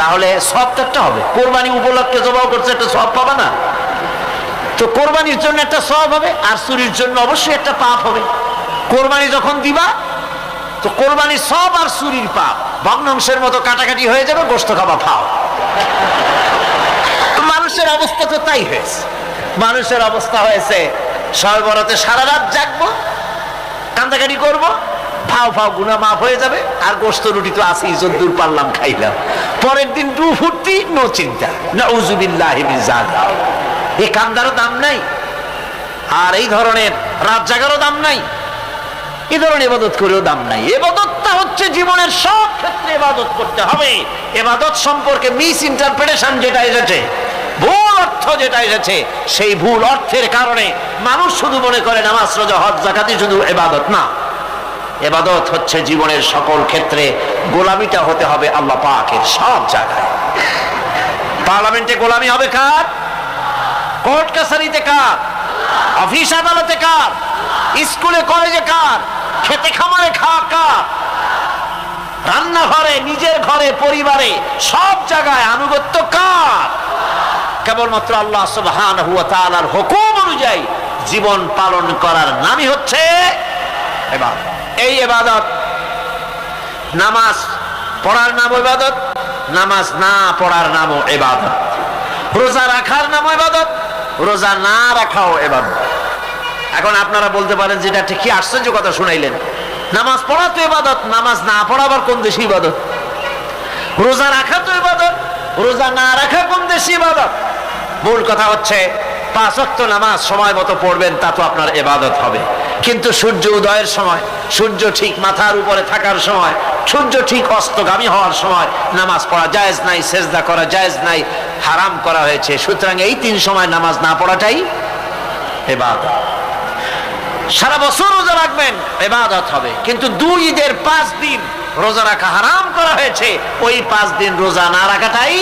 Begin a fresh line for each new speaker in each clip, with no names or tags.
তাহলে সব তো একটা হবে। কোরবানি উপলক্ষে জবাও করছে, একটা সব পাবা না। তো কোরবানির জন্য একটা সব হবে, আর চুরির জন্য অবশ্যই একটা পাপ হবে। কোরবানি যখন দিবা, তো কোরবানির সব আর চুরির পাপ। ভগ্নাংশের মতো কাটাকাটি হয়ে যাবে গোস্ত খাবা, খাও। মানুষের অবস্থা তো তাই হয়েছে। মানুষের অবস্থা হয়েছে সর্বরতে সারা রাত জাগবো, কান্দাকাটি করব ফাও ফাও গুনা মাফ হয়ে যাবে, আর গোস্ত রুটি তো আসেই যদ্দূর পারলাম, খাইলাম। পরের দিন টু ফুর্তি, নো চিন্তা। না উজুবিল্লাহ এই কান্দারও দাম নাই। আর এই ধরনের রাত জাগারও দাম নাই। এ ধরনের এবাদত করেও দাম নাই। এবাদতটা হচ্ছে জীবনের সব ক্ষেত্রে এবাদত করতে হবে। এবাদত সম্পর্কে মিস ইন্টারপ্রিটেশন যেটা এসেছে ভুল অর্থ যেটা এসেছে সেই ভুল অর্থের কারণে মানুষ শুধু মনে করে নামাজ, রোজা, হজ জাকাতি শুধু এবাদত না। এবাদত হচ্ছে জীবনের সকল ক্ষেত্রে গোলামিটা হতে হবে আল্লাহ পাকের সব জায়গায়। পার্লামেন্টে গোলামি হবে কার? কোর্ট কাছারিতে কার? অফিস আদালতে কার? স্কুলে কলেজে কার? খেতে খামারে খা কার? রান্নাঘরে, নিজের ঘরে, পরিবারে, সব জায়গায় আনুগত্য কার? কেবলমাত্র আল্লাহ সুবহানাহু ওয়া তাআলার হুকুম অনুযায়ী জীবন পালন করার নামই হচ্ছে এবাদত। এই এবাদত নামাজ পড়ার নাম ইবাদত, নামাজ না পড়ার নামও এবাদত রোজা রাখার নাম এবাদত রোজা না রাখাও এবাদত এখন আপনারা বলতে পারেন যেটা ঠিক কি আশ্চর্য কথা শুনাইলেন। নামাজ পড়া তো এবাদত নামাজ না পড়া আবার কোন দেশে ইবাদত? রোজা রাখা তো ইবাদত, রোজা না রাখা কোন দেশে ইবাদত? মূল কথা হচ্ছে পাঁচ ওয়াক্ত নামাজ সময় মতো পড়বেন, তা তো আপনার এবাদত হবে। কিন্তু সূর্য উদয়ের সময়, সূর্য ঠিক মাথার উপরে থাকার সময়, সূর্য ঠিক অস্তগামী হওয়ার সময় নামাজ পড়া জায়েজ নাই, সেজদা করা জায়েজ নাই, হারাম করা হয়েছে। সুতরাং এই তিন সময় নামাজ না পড়াটাই এবাদত সারা বছর রোজা রাখবেন এবাদত হবে। কিন্তু দুই ঈদের পাঁচ দিন রোজা রাখা হারাম করা হয়েছে, ওই পাঁচ দিন রোজা না রাখাটাই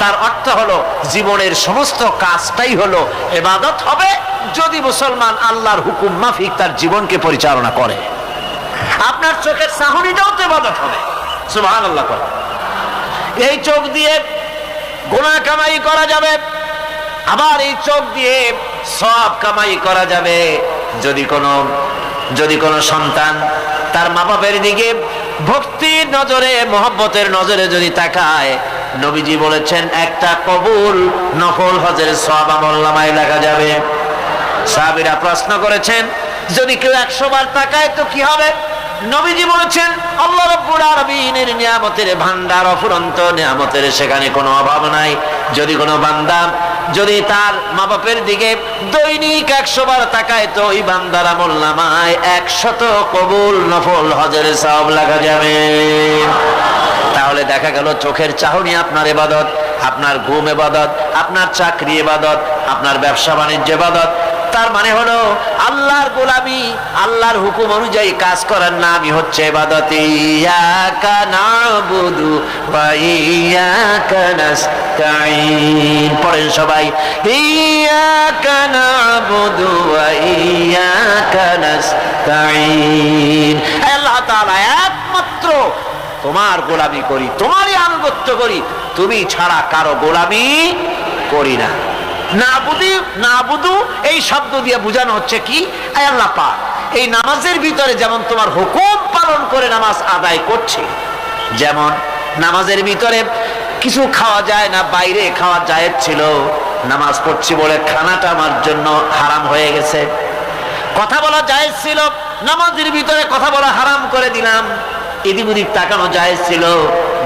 তার অর্থ হলো, জীবনের সমস্ত কাজটাই হলো এবাদত হবে যদি মুসলমান আল্লাহর হুকুম মাফিক তার জীবনকে পরিচালনা করে। আপনার চোখের চাহনিটাও তো এবাদত হবে। সুবহান আল্লাহ করে এই চোখ দিয়ে গোনা কামাই করা যাবে, আবার এই চোখ দিয়ে সব কামাই করা যাবে। যদি কোনো যদি কোনো সন্তান তার মা বাপের দিকে ভক্তির নজরে, মহব্বতের নজরে যদি তাকায়, নবীজি বলেছেন, একটা কবুল নফল হজের সব আমল নামায় লেখা যাবে। সাহাবীরা প্রশ্ন করেছেন, যদি কেউ একশো বার তাকায় তো কি হবে? নবীজি বলেছেন নিয়ামতের ভান্ডার অফুরন্ত, নিয়ামতের সেখানে কোনো অভাব নাই। যদি কোনো বান্দা যদি তার মা বাপের দিকে দৈনিক একশো বার তাকায়, তো ওই বান্দার আমল নামায় একশত কবুল নফল হজের সব লাগা যাবে। তাহলে দেখা গেল চোখের চাহনি আপনার এবাদত আপনার ঘুম এবাদত আপনার চাকরি এবাদত আপনার ব্যবসা বাণিজ্য এবাদত তার মানে হলো, আল্লাহর গোলামি, আল্লাহর হুকুম অনুযায়ী কাজ করার নামই হচ্ছে এবাদত পড়েন সবাই একমাত্র তোমার গোলামি করি, তোমারই আনুগত্য করি, তুমি ছাড়া কারও গোলামি করি না। না বুধি না বুধু এই শব্দ দিয়ে বোঝানো হচ্ছে কি? আল্লাহ এই নামাজের ভিতরে যেমন তোমার হুকুম পালন করে নামাজ আদায় করছে, যেমন নামাজের ভিতরে কিছু খাওয়া যায় না, বাইরে খাওয়া যায় ছিল, নামাজ পড়ছি বলে খানাটা আমার জন্য হারাম হয়ে গেছে। কথা বলা জায়েজ ছিল, নামাজের ভিতরে কথা বলা হারাম করে দিলাম ইদিবুদিক তাকানো জায়েজ ছিল,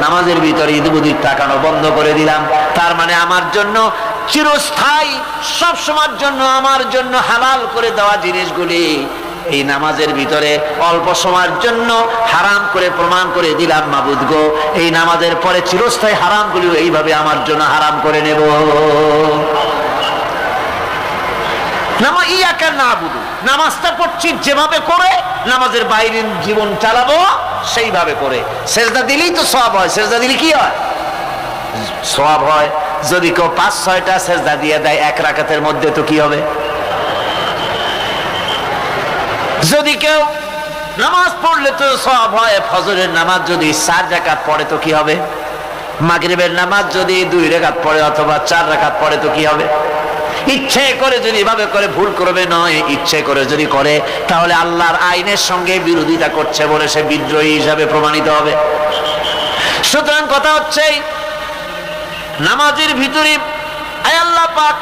নামাজের ভিতরে ইদিবুদিক তাকানো বন্ধ করে দিলাম, তার মানে আমার জন্য চিরস্থায়ী, সব সময়ের জন্য, আমার জন্য হালাল করে দেওয়া জিনিসগুলি। এই নামাজের ভিতরে অল্প সময়ের জন্য হারাম করে প্রমাণ করে দিলাম, মাবুদ গো। এই নামাজের পরে চিরস্থায়ী হারামগুলিও এইভাবে আমার জন্য হারাম করে নেব। নামাজটা পড়ছি যেভাবে করে, নামাজের বাইরের জীবন চালাবো সেইভাবে করে। সেজদা দিলেই তো সব হয়, সেজদা দিলে কি হয়? সব হয়। যদি কেউ পাঁচ, ছয়টা সেজদা দিয়ে দেয় এক রাকাতের মধ্যে, তো কি হবে? যদি কেউ নামাজ পড়লে তো সব হয়, ফজরের নামাজ যদি চার রাকাত পড়ে, তো কি হবে? মাগরিবের নামাজ যদি দুই রেখাত পড়ে অথবা চার রাকাত পড়ে, তো কি হবে? ইচ্ছে করে যদি এভাবে করে ভুল করবে নয়, ইচ্ছে করে যদি করে, তাহলে আল্লাহর আইনের সঙ্গে বিরোধিতা করছে বলে সে বিদ্রোহী হিসাবে প্রমাণিত হবে। সুতরাং কথা হচ্ছে নামাজের ভিতরে পাক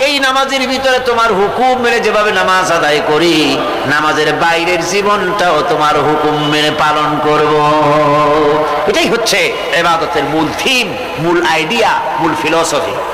এই নামাজের ভিতরে তোমার হুকুম মেনে যেভাবে নামাজ আদায় করি, নামাজের বাইরের জীবনটাও তোমার হুকুম মেনে পালন করব। এটাই হচ্ছে এবাদতের মূল থিম মূল আইডিয়া মূল ফিলসফি